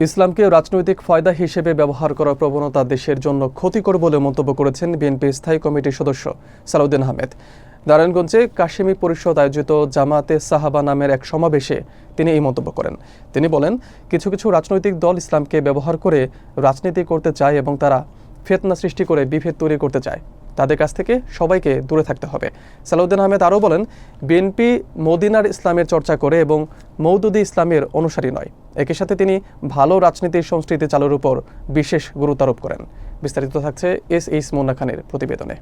ইসলামকে রাজনৈতিক ফায়দা হিসেবে ব্যবহার করার প্রবণতা দেশের জন্য ক্ষতিকর বলে মন্তব্য করেছেন বিএনপি স্থায়ী কমিটির সদস্য সালাউদ্দিন আহমেদ। নারায়ণগঞ্জে কাশিমি পরিষদ আয়োজিত জামাতে সাহাবা নামের এক সমাবেশে তিনি এই মন্তব্য করেন। তিনি বলেন, কিছু কিছু রাজনৈতিক দল ইসলামকে ব্যবহার করে রাজনীতি করতে চায় এবং তারা ফেতনা সৃষ্টি করে বিভেদ তৈরি করতে চায়। তাদের কাছ থেকে সবাইকে দূরে থাকতে হবে। সালাউদ্দিন আহমেদ আরও বলেন, বিএনপি মদিনার ইসলামের চর্চা করে এবং মৌদুদি ইসলামের অনুসারী নয়। একই সাথে তিনি ভালো রাজনীতির সংস্কৃতি চালুর উপর বিশেষ গুরুত্ব আরোপ করেন। বিস্তারিত থাকছে এস এইস মোন্না খানের প্রতিবেদনে।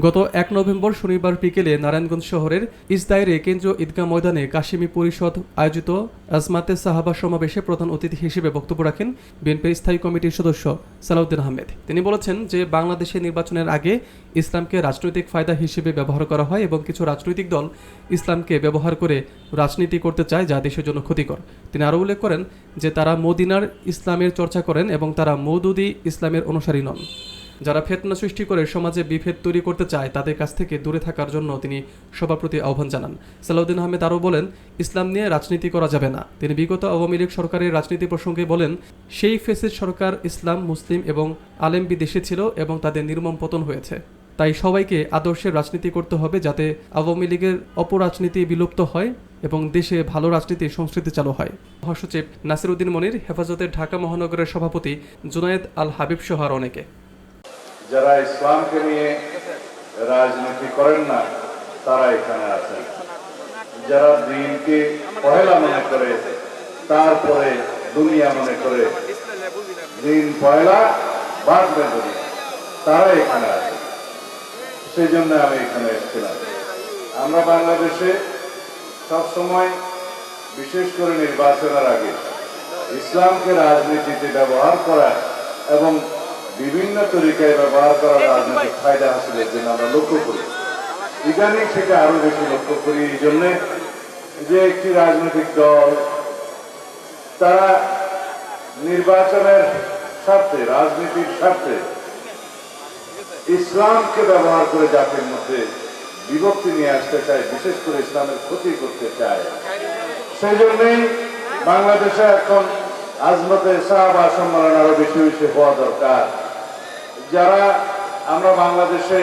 গত এক নভেম্বর শনিবার বিকেলে নারায়ণগঞ্জ শহরের ইসদাইরে কেন্দ্রীয় ঈদগাহ ময়দানে কাশিমি পরিষদ আয়োজিত আজমাতে সাহাবা সমাবেশে প্রধান অতিথি হিসেবে বক্তব্য রাখেন বিএনপির স্থায়ী কমিটির সদস্য সালাউদ্দিন আহমেদ। তিনি বলেছেন যে, বাংলাদেশে নির্বাচনের আগে ইসলামকে রাজনৈতিক ফায়দা হিসেবে ব্যবহার করা হয় এবং কিছু রাজনৈতিক দল ইসলামকে ব্যবহার করে রাজনীতি করতে চায় যা দেশের জন্য ক্ষতিকর। তিনি আরও উল্লেখ করেন যে, তারা মদিনার ইসলামের চর্চা করেন এবং তারা মৌদুদি ইসলামের অনুসারী নন। যারা ফেতনা সৃষ্টি করে সমাজে বিভেদ তৈরি করতে চায়, তাদের কাছ থেকে দূরে থাকার জন্য তিনি সবার প্রতি আহ্বান জানান। সালাউদ্দিন আহমেদ আরও বলেন, ইসলাম নিয়ে রাজনীতি করা যাবে না। তিনি বিগত আওয়ামী লীগ সরকারের রাজনীতি প্রসঙ্গে বলেন, সেই ফেসিস সরকার ইসলাম, মুসলিম এবং আলেম বিদেশে ছিল এবং তাদের নির্মম পতন হয়েছে। তাই সবাইকে আদর্শের রাজনীতি করতে হবে যাতে আওয়ামী লীগের অপরাজনীতি বিলুপ্ত হয় এবং দেশে ভালো রাজনীতির সংস্কৃতি চালু হয়। মহাসচিব নাসিরউদ্দিন মনির হেফাজতের ঢাকা মহানগরের সভাপতি জুনায়েদ আল হাবিব সহ অনেকে। যারা ইসলামকে নিয়ে রাজনীতি করেন না, তারা এখানে আছেন। যারা দিনকে পহেলা মনে করে, তারপরে দুনিয়া মনে করে, দিন পয়লা বাঁচবে দুনিয়া। তারা এখানে আছে সেই জন্য আমি এখানে এসেছিলাম। আমরা বাংলাদেশে সবসময়, বিশেষ করে নির্বাচনের আগে, ইসলামকে রাজনীতিতে ব্যবহার করা এবং বিভিন্ন তরিকায় ব্যবহার করা রাজনৈতিক ফায়দা হাসিলের জন্য আমরা লক্ষ্য করি। ইদানিং সেটা আরও বেশি লক্ষ্য করি, এই জন্যে যে একটি রাজনৈতিক দল তারা নির্বাচনের স্বার্থে, রাজনীতির স্বার্থে ইসলামকে ব্যবহার করে জাতির মধ্যে বিভক্তি নিয়ে আসতে চায়, বিশেষ করে ইসলামের ক্ষতি করতে চায়। সেই জন্যই বাংলাদেশে এখন আজমতে সাহাবা সম্মেলন আরও বেশি বেশি হওয়া দরকার। যারা আমরা বাংলাদেশে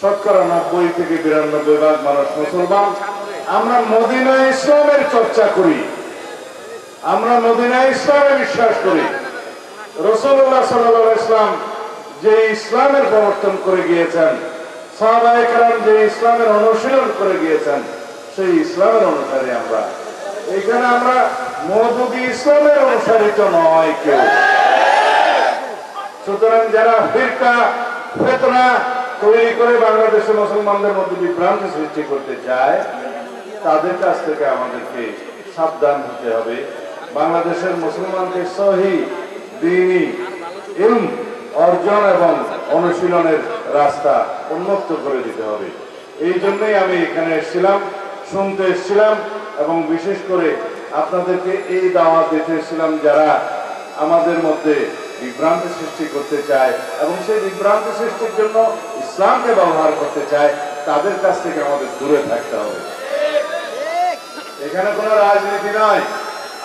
শতকরা নব্বই থেকে বিরানব্বই ভাগ মানুষ মুসলমান, আমরা মদিনা ইসলামের চর্চা করি। আমরা মদিনা ইসলামে বিশ্বাস করি। রসুল্লাহ সাল্লাহ ইসলাম যে ইসলামের প্রবর্তন করে গিয়েছেন সাহাবাহাম যে ইসলামের অনুশীলন করে গিয়েছেন, সেই ইসলামের অনুসারে আমরা। এখানে আমরা মধুদি ইসলামের অনুসারিত নয় কেউ। সুতরাং যারা ফিরকা, ফেতনা তৈরি করে বাংলাদেশের মুসলমানদের মধ্যে বিভ্রান্তি সৃষ্টি করতে চায়, তাদের কাছ থেকে আমাদেরকে সাবধান হতে হবে। বাংলাদেশের মুসলমানকে সহি অর্জন এবং অনুশীলনের রাস্তা উন্মুক্ত করে দিতে হবে। এই জন্যই আমি এখানে এসেছিলাম, শুনতে এসেছিলাম এবং বিশেষ করে আপনাদেরকে এই দাওয়াত দিতে এসেছিলাম যারা আমাদের মধ্যে বিভ্রান্তি সৃষ্টি করতে চায় এবং সেই বিভ্রান্তি সৃষ্টির জন্য ইসলামকে ব্যবহার করতে চায়, তাদের কাছ থেকে আমাদের দূরে থাকতে হবে। এখানে কোনো রাজনীতি নয়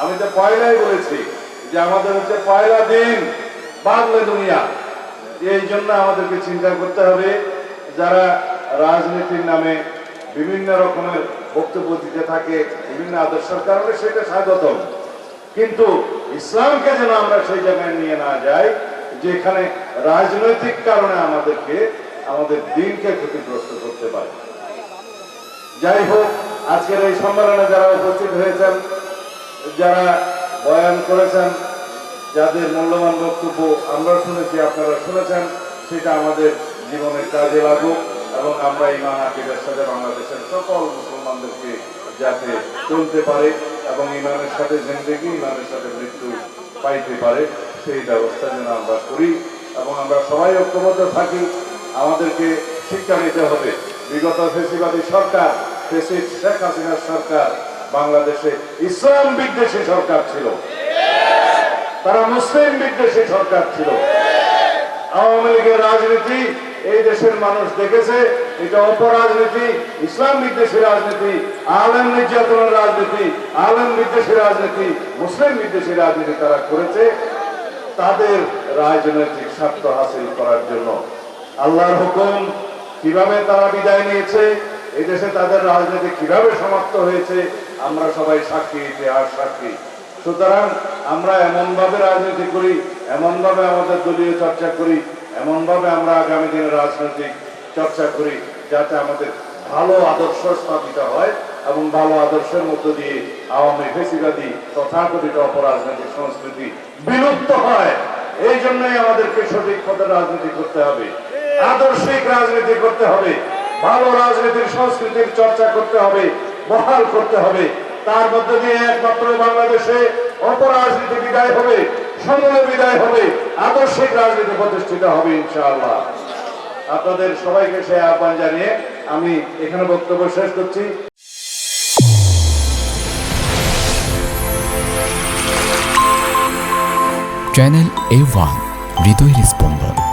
আমি তো পয়লাই বলেছি যে আমাদের হচ্ছে পয়লা দিন বাংলা দুনিয়া। এই জন্য আমাদেরকে চিন্তা করতে হবে যারা রাজনীতির নামে বিভিন্ন রকমের বক্তব্য দিতে থাকে, বিভিন্ন আদর্শের কারণে সেটা স্বাগতম। কিন্তু ইসলামকে যেন আমরা সেই জায়গায় নিয়ে না যাই, যেখানে রাজনৈতিক কারণে আমাদেরকে, আমাদের দিনকে ক্ষতিগ্রস্ত করতে পারে। যাই হোক, আজকের এই সম্মেলনে যারা উপস্থিত হয়েছেন, যারা বয়ান করেছেন, যাদের মূল্যবান বক্তব্য আমরা শুনেছি, আপনারা শুনেছেন, সেটা আমাদের জীবনের কাজে লাগুক। এবং আমরা ইমান আকিদের সাথে বাংলাদেশের সকল মুসলমানদেরকে যাতে চলতে পারে এবং ইমানের সাথে জিন্দগি, ইমানের সাথে মৃত্যু পাইতে পারে, সেই ব্যবস্থা যেন আমরা করি এবং আমরা সবাই ঐক্যবদ্ধ থাকি। আমাদেরকে শিক্ষা নিতে হবে। বিগত ফেসিবাদী সরকার ফেসিড শেখ হাসিনার সরকার, বাংলাদেশে ইসলাম বিদ্বেষী সরকার ছিল। তারা মুসলিম বিদ্বেষী সরকার ছিল। আওয়ামী লীগের রাজনীতি এই দেশের মানুষ দেখেছে, এটা অপরাজনীতি, ইসলাম বিদ্বেষী রাজনীতি, আলেম নির্যাতনের রাজনীতি, আলেম বিদ্বেষী রাজনীতি, মুসলিম বিদ্বেষী রাজনীতি তারা করেছে। তাদের রাজনৈতিক স্বার্থ হাসিল করার জন্য আল্লাহর হুকুম কীভাবে তারা বিদায় নিয়েছে, এই দেশে তাদের রাজনীতি কীভাবে সমাপ্ত হয়েছে, আমরা সবাই সাক্ষী ইতিহাস সাক্ষী। সুতরাং আমরা এমনভাবে রাজনীতি করি, এমনভাবে আমাদের দলীয় চর্চা করি এমন ভাবে আমরা আগামী দিনে রাজনৈতিক চর্চা করি যাতে আমাদের ভালো আদর্শ স্থাপিত হয় এবং ভালো আদর্শের মধ্য দিয়ে আওয়ামী ফেসিবাদী তথাকথিত অপরাজনৈতিক সংস্কৃতি বিলুপ্ত হয়। এই জন্যই আমাদেরকে সঠিক পথে রাজনীতি করতে হবে, আদর্শিক রাজনীতি করতে হবে, ভালো রাজনীতির সংস্কৃতির চর্চা করতে হবে, বহাল করতে হবে। তার মধ্যে দিয়ে একমাত্র বাংলাদেশে অপরাজনীতি বিদায় হবে, সমূলে বিদায় হবে, আদর্শিক রাজনীতি প্রতিষ্ঠিত হবে, ইনশাআল্লাহ। আপনাদের সবাইকে সে আহ্বান জানিয়ে আমি এখানে বক্তব্য শেষ করছি। চ্যানেল এ ওয়ান, হৃদয়ের স্পন্দন।